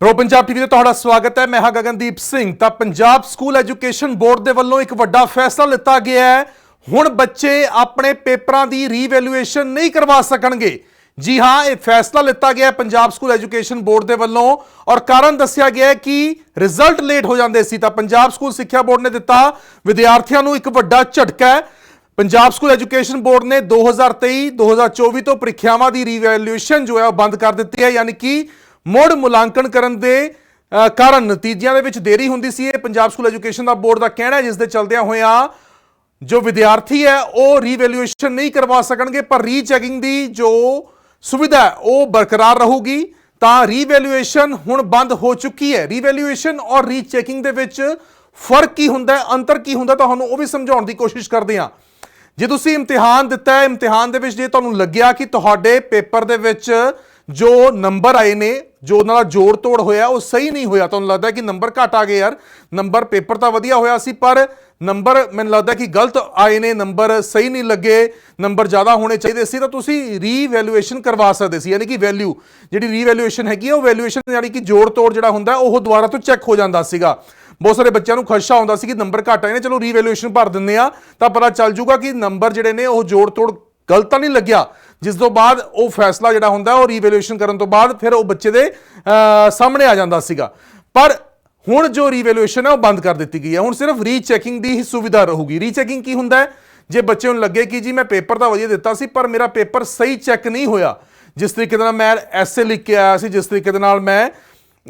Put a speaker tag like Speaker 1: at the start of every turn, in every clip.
Speaker 1: Pro Punjab TV ਤੇ ਤੁਹਾਡਾ ਸਵਾਗਤ ਹੈ। ਮੈਂ ਹਾਂ ਗਗਨਦੀਪ ਸਿੰਘ। ਤਾਂ ਪੰਜਾਬ ਸਕੂਲ ਐਜੂਕੇਸ਼ਨ ਬੋਰਡ ਦੇ ਵੱਲੋਂ ਇੱਕ ਵੱਡਾ ਫੈਸਲਾ ਲਿੱਤਾ ਗਿਆ ਹੈ। ਹੁਣ ਬੱਚੇ ਆਪਣੇ ਪੇਪਰਾਂ ਦੀ ਰੀਵੈਲੂਏਸ਼ਨ ਨਹੀਂ ਕਰਵਾ ਸਕਣਗੇ। ਜੀ ਹਾਂ, ਇਹ ਫੈਸਲਾ ਲਿੱਤਾ ਗਿਆ ਪੰਜਾਬ ਸਕੂਲ ਐਜੂਕੇਸ਼ਨ ਬੋਰਡ ਦੇ ਵੱਲੋਂ। ਔਰ ਕਾਰਨ ਦੱਸਿਆ ਗਿਆ ਕਿ ਰਿਜ਼ਲਟ ਲੇਟ ਹੋ ਜਾਂਦੇ ਸੀ। ਤਾਂ ਪੰਜਾਬ ਸਕੂਲ ਸਿੱਖਿਆ ਬੋਰਡ ਨੇ ਦਿੱਤਾ। ਵਿਦਿਆਰਥੀਆਂ ਨੂੰ ਇੱਕ ਵੱਡਾ ਝਟਕਾ ਹੈ। ਪੰਜਾਬ ਸਕੂਲ ਐਜੂਕੇਸ਼ਨ ਬੋਰਡ ਨੇ 2023-2024 ਤੋਂ ਪ੍ਰੀਖਿਆਵਾਂ ਦੀ ਰੀਵੈਲੂਏਸ਼ਨ ਜੋ ਹੈ ਉਹ ਬੰਦ ਕਰ ਦਿੱਤੀ ਹੈ। ਯਾਨੀ ਕਿ ਮੁੜ ਮੁਲਾਂਕਣ ਕਰਨ ਦੇ ਕਾਰਨ ਨਤੀਜਿਆਂ ਦੇ ਵਿੱਚ ਦੇਰੀ ਹੁੰਦੀ ਸੀ। ਇਹ ਪੰਜਾਬ ਸਕੂਲ ਐਜੂਕੇਸ਼ਨ ਦਾ ਬੋਰਡ ਦਾ ਕਹਿਣਾ ਹੈ, ਜਿਸ ਦੇ ਚਲਦਿਆਂ ਹੋਇਆਂ ਜੋ ਵਿਦਿਆਰਥੀ ਹੈ, ਉਹ ਰੀਵੈਲੂਏਸ਼ਨ ਨਹੀਂ ਕਰਵਾ ਸਕਣਗੇ, ਪਰ ਰੀਚੈਕਿੰਗ ਦੀ ਜੋ ਸੁਵਿਧਾ ਉਹ ਬਰਕਰਾਰ ਰਹੂਗੀ। ਤਾਂ ਰੀਵੈਲੂਏਸ਼ਨ ਹੁਣ ਬੰਦ ਹੋ ਚੁੱਕੀ ਹੈ। ਰੀਵੈਲੂਏਸ਼ਨ ਔਰ ਰੀਚੈਕਿੰਗ ਦੇ ਵਿੱਚ ਫ਼ਰਕ ਕੀ ਹੁੰਦਾ ਹੈ, ਅੰਤਰ ਕੀ ਹੁੰਦਾ ਤੁਹਾਨੂੰ ਉਹ ਵੀ ਸਮਝਾਉਣ ਦੀ ਕੋਸ਼ਿਸ਼ ਕਰਦੇ ਹਾਂ। ਜੇ ਤੁਸੀਂ ਇਮਤਿਹਾਨ ਦਿੱਤਾ ਹੈ, ਇਮਤਿਹਾਨ ਦੇ ਵਿੱਚ ਜੇ ਤੁਹਾਨੂੰ ਲੱਗਿਆ ਕਿ ਤੁਹਾਡੇ ਪੇਪਰ ਦੇ ਵਿੱਚ ਜੋ ਨੰਬਰ ਆਏ ਨੇ, ਜੋ ਉਹਨਾਂ ਦਾ ਜੋੜ ਤੋੜ ਹੋਇਆ, ਉਹ ਸਹੀ ਨਹੀਂ ਹੋਇਆ। ਤੁਹਾਨੂੰ ਲੱਗਦਾ ਕਿ ਨੰਬਰ ਘੱਟ ਆ ਗਏ ਯਾਰ। ਨੰਬਰ ਪੇਪਰ ਤਾਂ ਵਧੀਆ ਹੋਇਆ ਸੀ, ਪਰ ਨੰਬਰ ਮੈਨੂੰ ਲੱਗਦਾ ਕਿ ਗਲਤ ਆਏ ਨੇ, ਨੰਬਰ ਸਹੀ ਨਹੀਂ ਲੱਗੇ, ਨੰਬਰ ਜ਼ਿਆਦਾ ਹੋਣੇ ਚਾਹੀਦੇ ਸੀ, ਤਾਂ ਤੁਸੀਂ ਰੀਵੈਲੂਏਸ਼ਨ ਕਰਵਾ ਸਕਦੇ ਸੀ। ਯਾਨੀ ਕਿ ਵੈਲਿਊ ਜਿਹੜੀ ਰੀਵੈਲੂਏਸ਼ਨ ਹੈਗੀ ਹੈ ਉਹ ਵੈਲੂਏਸ਼ਨ ਯਾਨੀ ਕਿ ਜੋੜ ਤੋੜ ਜਿਹੜਾ ਹੁੰਦਾ, ਉਹ ਦੁਬਾਰਾ ਤੋਂ ਚੈੱਕ ਹੋ ਜਾਂਦਾ ਸੀਗਾ। ਬਹੁਤ ਸਾਰੇ ਬੱਚਿਆਂ ਨੂੰ ਖਦਸ਼ਾ ਹੁੰਦਾ ਸੀ ਕਿ ਨੰਬਰ ਘੱਟ ਆਏ ਨੇ, ਚਲੋ ਰੀਵੈਲੂਏਸ਼ਨ ਭਰ ਦਿੰਦੇ ਆ ਤਾਂ ਪਤਾ ਚੱਲ ਜੂਗਾ ਕਿ ਨੰਬਰ ਜਿਹੜੇ ਨੇ, ਉਹ ਜੋੜ ਤੋੜ ਗਲਤ ਤਾਂ ਨਹੀਂ ਲੱਗਿਆ। ਜਿਸ ਤੋਂ ਬਾਅਦ ਉਹ ਫੈਸਲਾ ਜਿਹੜਾ ਹੁੰਦਾ, ਉਹ ਰੀਵੈਲੂਏਸ਼ਨ ਕਰਨ ਤੋਂ ਬਾਅਦ ਫਿਰ ਉਹ ਬੱਚੇ ਦੇ ਸਾਹਮਣੇ ਆ ਜਾਂਦਾ ਸੀਗਾ। ਪਰ ਹੁਣ ਜੋ ਰੀਵੈਲੂਏਸ਼ਨ ਹੈ, ਉਹ ਬੰਦ ਕਰ ਦਿੱਤੀ ਗਈ ਹੈ। ਹੁਣ ਸਿਰਫ ਰੀਚੈਕਿੰਗ ਦੀ ਹੀ ਸੁਵਿਧਾ ਰਹੂਗੀ। ਰੀਚੈਕਿੰਗ ਕੀ ਹੁੰਦਾ ਹੈ? ਜੇ ਬੱਚੇ ਨੂੰ ਲੱਗੇ ਕਿ ਜੀ ਮੈਂ ਪੇਪਰ ਤਾਂ ਵਧੀਆ ਦਿੱਤਾ ਸੀ, ਪਰ ਮੇਰਾ ਪੇਪਰ ਸਹੀ ਚੈੱਕ ਨਹੀਂ ਹੋਇਆ, ਜਿਸ ਤਰੀਕੇ ਦੇ ਨਾਲ ਮੈਂ ਐਸੇ ਲਿਖ ਕੇ ਆਇਆ ਸੀ, ਜਿਸ ਤਰੀਕੇ ਦੇ ਨਾਲ ਮੈਂ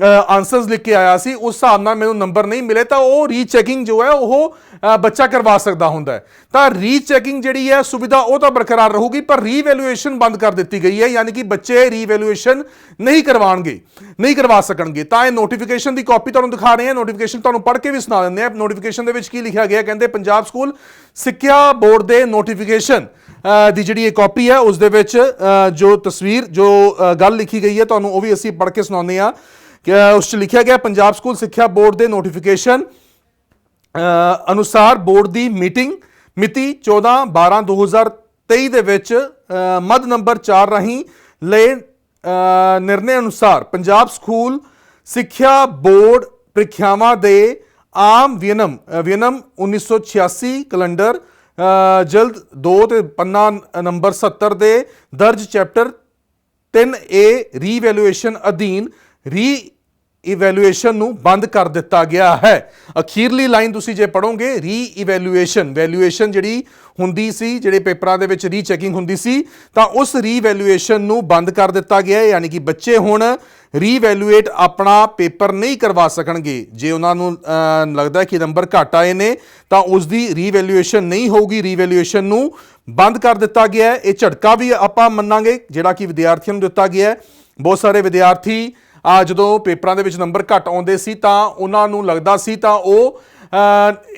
Speaker 1: ਆਨਸਰਸ ਲਿਖ ਕੇ ਆਇਆ ਸੀ, ਉਸ ਹਿਸਾਬ ਨਾਲ ਮੈਨੂੰ ਨੰਬਰ ਨਹੀਂ ਮਿਲੇ, ਤਾਂ ਉਹ ਰੀਚੈਕਿੰਗ ਜੋ ਹੈ, ਉਹ ਬੱਚਾ ਕਰਵਾ ਸਕਦਾ ਹੁੰਦਾ ਹੈ। ਤਾਂ ਰੀਚੈਕਿੰਗ ਜਿਹੜੀ ਹੈ, ਸੁਵਿਧਾ ਉਹ ਤਾਂ ਬਰਕਰਾਰ ਰਹੂਗੀ, ਪਰ ਰੀਵੈਲੂਏਸ਼ਨ ਬੰਦ ਕਰ ਦਿੱਤੀ ਗਈ ਹੈ, ਯਾਨੀ ਕਿ ਬੱਚੇ ਰੀਵੈਲੂਏਸ਼ਨ ਨਹੀਂ ਕਰਵਾਉਣਗੇ, ਨਹੀਂ ਕਰਵਾ ਸਕਣਗੇ। ਤਾਂ ਇਹ ਨੋਟੀਫਿਕੇਸ਼ਨ ਦੀ ਕਾਪੀ ਤੁਹਾਨੂੰ ਦਿਖਾ ਰਹੇ ਹਾਂ ਨੋਟੀਫਿਕੇਸ਼ਨ ਤੁਹਾਨੂੰ ਪੜ੍ਹ ਕੇ ਵੀ ਸੁਣਾ ਦਿੰਦੇ ਆ ਨੋਟੀਫਿਕੇਸ਼ਨ ਦੇ ਵਿੱਚ ਕੀ ਲਿਖਿਆ ਗਿਆ, ਕਹਿੰਦੇ ਪੰਜਾਬ ਸਕੂਲ ਸਿੱਖਿਆ ਬੋਰਡ ਦੇ ਨੋਟੀਫਿਕੇਸ਼ਨ ਦੀ ਜਿਹੜੀ ਇਹ ਕਾਪੀ ਹੈ, ਉਸ ਦੇ ਵਿੱਚ ਜੋ ਤਸਵੀਰ, ਜੋ ਗੱਲ ਲਿਖੀ ਗਈ ਹੈ, ਤੁਹਾਨੂੰ ਉਹ ਵੀ ਅਸੀਂ ਪੜ੍ਹ ਕੇ ਸੁਣਾਉਂਦੇ ਹਾਂ। ਉਸ 'ਚ ਲਿਖਿਆ ਗਿਆ ਪੰਜਾਬ ਸਕੂਲ ਸਿੱਖਿਆ ਬੋਰਡ ਦੇ ਨੋਟੀਫਿਕੇਸ਼ਨ ਅਨੁਸਾਰ ਬੋਰਡ ਦੀ ਮੀਟਿੰਗ ਮਿਤੀ 14 12 2023 ਦੇ ਵਿੱਚ ਅ, ਮੱਧ ਨੰਬਰ 4 ਰਾਹੀਂ ਲਏ ਅ, ਨਿਰਣੇ ਅਨੁਸਾਰ ਪੰਜਾਬ ਸਕੂਲ ਸਿੱਖਿਆ ਬੋਰਡ ਪ੍ਰੀਖਿਆਵਾਂ ਦੇ ਆਮ ਵਿਨਮ ਅ, ਵਿਨਮ 1986 ਕੈਲੰਡਰ ਅ, ਜਲਦ 2 ਤੇ ਪੰਨਾ ਨੰਬਰ 70 ਦੇ ਦਰਜ ਚੈਪਟਰ 3A ਰੀਵੈਲੂਏਸ਼ਨ ਅਧੀਨ ਰੀ ਇਵੈਲੂਏਸ਼ਨ ਨੂੰ ਬੰਦ ਕਰ ਦਿੱਤਾ ਗਿਆ ਹੈ। ਅਖੀਰਲੀ ਲਾਈਨ ਤੁਸੀਂ ਜੇ ਪੜੋਗੇ ਰੀ ਇਵੈਲੂਏਸ਼ਨ ਵੈਲੂਏਸ਼ਨ ਜਿਹੜੀ ਹੁੰਦੀ ਸੀ, ਜਿਹੜੇ ਪੇਪਰਾਂ ਦੇ ਵਿੱਚ ਰੀਚੈਕਿੰਗ ਹੁੰਦੀ ਸੀ, ਤਾਂ ਉਸ ਰੀਵੈਲੂਏਸ਼ਨ ਨੂੰ ਬੰਦ ਕਰ ਦਿੱਤਾ ਗਿਆ ਹੈ। ਯਾਨੀ ਕਿ ਬੱਚੇ ਹੁਣ ਰੀਵੈਲੂਏਟ ਆਪਣਾ ਪੇਪਰ ਨਹੀਂ ਕਰਵਾ ਸਕਣਗੇ। ਜੇ ਉਹਨਾਂ ਨੂੰ ਲੱਗਦਾ ਕਿ ਨੰਬਰ ਘੱਟ ਆਏ ਨੇ, ਤਾਂ ਉਸ ਦੀ ਰੀਵੈਲੂਏਸ਼ਨ ਨਹੀਂ ਹੋਊਗੀ। ਰੀਵੈਲੂਏਸ਼ਨ ਨੂੰ ਬੰਦ ਕਰ ਦਿੱਤਾ ਗਿਆ ਹੈ। ਇਹ ਝਟਕਾ ਵੀ ਆਪਾਂ ਮੰਨਾਂਗੇ, ਜਿਹੜਾ ਕਿ ਵਿਦਿਆਰਥੀਆਂ ਨੂੰ ਦਿੱਤਾ ਗਿਆ ਹੈ। ਬਹੁਤ ਸਾਰੇ ਵਿਦਿਆਰਥੀ ਆ ਜਦੋਂ ਪੇਪਰਾਂ ਦੇ ਵਿੱਚ ਨੰਬਰ ਘੱਟ ਆਉਂਦੇ ਸੀ ਤਾਂ ਉਹਨਾਂ ਨੂੰ ਲੱਗਦਾ ਸੀ ਤਾਂ ਉਹ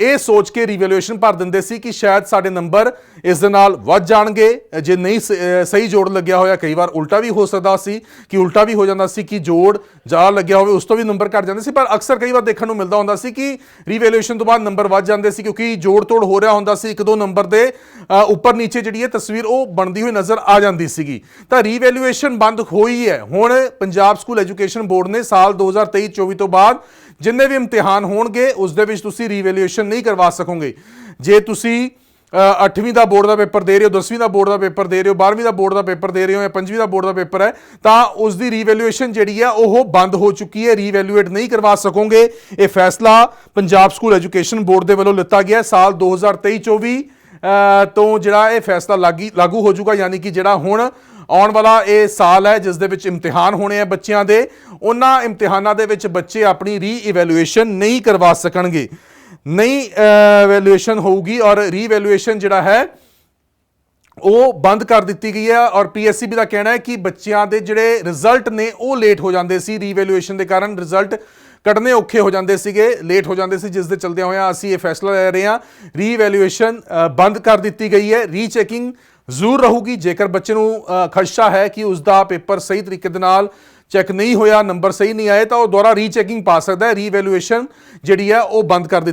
Speaker 1: ਇਹ ਸੋਚ ਕੇ ਰੀਵੈਲੂਏਸ਼ਨ ਭਰ ਦਿੰਦੇ ਸੀ ਕਿ ਸ਼ਾਇਦ ਸਾਡੇ ਨੰਬਰ ਇਸ ਦੇ ਨਾਲ ਵੱਧ ਜਾਣਗੇ। ਜੇ ਨਹੀਂ ਸ- ਸਹੀ ਜੋੜ ਲੱਗਿਆ ਹੋਇਆ, ਕਈ ਵਾਰ ਉਲਟਾ ਵੀ ਹੋ ਸਕਦਾ ਸੀ ਕਿ ਉਲਟਾ ਵੀ ਹੋ ਜਾਂਦਾ ਸੀ ਕਿ ਜੋੜ ਜ਼ਿਆਦਾ ਲੱਗਿਆ ਹੋਵੇ, ਉਸ ਤੋਂ ਵੀ ਨੰਬਰ ਘੱਟ ਜਾਂਦੇ ਸੀ। ਪਰ ਅਕਸਰ ਕਈ ਵਾਰ ਦੇਖਣ ਨੂੰ ਮਿਲਦਾ ਹੁੰਦਾ ਸੀ ਕਿ ਰੀਵੈਲੂਏਸ਼ਨ ਤੋਂ ਬਾਅਦ ਨੰਬਰ ਵੱਧ ਜਾਂਦੇ ਸੀ ਕਿਉਂਕਿ ਜੋੜ ਤੋੜ ਹੋ ਰਿਹਾ ਹੁੰਦਾ ਸੀ। ਇੱਕ ਦੋ ਨੰਬਰ ਦੇ ਉੱਪਰ ਨੀਚੇ ਜਿਹੜੀ ਹੈ ਤਸਵੀਰ ਉਹ ਬਣਦੀ ਹੋਈ ਨਜ਼ਰ ਆ ਜਾਂਦੀ ਸੀਗੀ। ਤਾਂ ਰੀਵੈਲੂਏਸ਼ਨ ਬੰਦ ਹੋਈ ਹੈ। ਹੁਣ ਪੰਜਾਬ ਸਕੂਲ ਐਜੂਕੇਸ਼ਨ ਬੋਰਡ ਨੇ ਸਾਲ 2023-24 ਤੋਂ ਬਾਅਦ ਜਿੰਨੇ ਵੀ ਇਮਤਿਹਾਨ ਹੋਣਗੇ ਉਸ ਦੇ ਵਿੱਚ ਤੁਸੀਂ ਰੀਵੈਲੂਏਸ਼ਨ ਨਹੀਂ ਕਰਵਾ ਸਕੋਗੇ। ਜੇ ਤੁਸੀਂ 8ਵੀਂ ਦਾ ਬੋਰਡ ਦਾ ਪੇਪਰ ਦੇ ਰਹੇ ਹੋ 10ਵੀਂ ਦਾ ਬੋਰਡ ਦਾ ਪੇਪਰ ਦੇ ਰਹੇ ਹੋ 12ਵੀਂ ਦਾ ਬੋਰਡ ਦਾ ਪੇਪਰ ਦੇ ਰਹੇ ਹੋ ਜਾਂ 5ਵੀਂ ਦਾ ਬੋਰਡ ਦਾ ਪੇਪਰ ਹੈ ਤਾਂ ਉਸ ਦੀ ਰੀਵੈਲੂਏਸ਼ਨ ਜਿਹੜੀ ਹੈ ਉਹ ਬੰਦ ਹੋ ਚੁੱਕੀ ਹੈ। ਰੀਵੈਲੂਏਟ ਨਹੀਂ ਕਰਵਾ ਸਕੋਗੇ। ਇਹ ਫੈਸਲਾ ਪੰਜਾਬ ਸਕੂਲ ਐਜੂਕੇਸ਼ਨ ਬੋਰਡ ਦੇ ਵੱਲੋਂ ਲਿੱਤਾ ਗਿਆ ਹੈ। ਸਾਲ 2023-24 ਅ, ਤੋਂ ਜਿਹੜਾ ਇਹ ਫੈਸਲਾ ਲਾਗੀ ਲਾਗੂ ਹੋ ਜਾਊਗਾ ਯਾਨੀ ਕਿ ਜਿਹੜਾ ਹੁਣ ਆਉਣ ਵਾਲਾ ਇਹ ਸਾਲ ਹੈ, ਜਿਸ ਦੇ ਵਿੱਚ ਇਮਤਿਹਾਨ ਹੋਣੇ ਆ ਬੱਚਿਆਂ ਦੇ। ਉਹਨਾਂ ਇਮਤਿਹਾਨਾਂ ਦੇ ਵਿੱਚ ਬੱਚੇ ਆਪਣੀ ਰੀ ਇਵੈਲੂਏਸ਼ਨ ਨਹੀਂ ਕਰਵਾ ਸਕਣਗੇ। ਨਹੀਂ ਇਵੈਲੂਏਸ਼ਨ ਹੋਊਗੀ ਔਰ ਰੀ ਇਵੈਲੂਏਸ਼ਨ ਜਿਹੜਾ ਹੈ, ਉਹ ਬੰਦ ਕਰ ਦਿੱਤੀ ਗਈ ਹੈ ਔਰ ਪੀਐਸਸੀਬੀ ਦਾ ਕਹਿਣਾ ਹੈ ਕਿ ਬੱਚਿਆਂ ਦੇ ਜਿਹੜੇ ਰਿਜ਼ਲਟ ਨੇ, ਉਹ ਲੇਟ ਹੋ ਜਾਂਦੇ ਸੀ ਰੀਵੈਲੂਏਸ਼ਨ ਦੇ ਕਾਰਨ। ਰਿਜ਼ਲਟ ਕੱਢਨੇ ਔਖੇ ਹੋ ਜਾਂਦੇ ਸੀਗੇ ਲੇਟ ਹੋ ਜਾਂਦੇ ਸੀ, ਜਿਸ ਦੇ ਚਲਦਿਆਂ ਹੋਇਆਂ ਅਸੀਂ ਇਹ ਫੈਸਲਾ ਲੈ ਰਹੇ ਹਾਂ। ਰੀਵੈਲੂਏਸ਼ਨ ਬੰਦ ਕਰ ਦਿੱਤੀ ਗਈ ਹੈ। ਰੀਚੈਕਿੰਗ ਜ਼ਰੂਰ ਰਹੂਗੀ। ਜੇਕਰ ਬੱਚੇ ਨੂੰ ਖਦਸ਼ਾ ਹੈ ਕਿ ਉਸ ਦਾ ਪੇਪਰ ਸਹੀ ਤਰੀਕੇ ਦੇ ਨਾਲ ਚੈੱਕ ਨਹੀਂ ਹੋਇਆ, ਨੰਬਰ ਸਹੀ ਨਹੀਂ ਆਏ, ਤਾਂ ਉਹ ਦੁਆਰਾ ਰੀਚੈਕਿੰਗ ਪਾ ਸਕਦਾ ਹੈ। ਰੀਵੈਲੂਏਸ਼ਨ ਜਿਹੜੀ ਹੈ, ਉਹ ਬੰਦ ਕਰ ਦਿੱਤੀ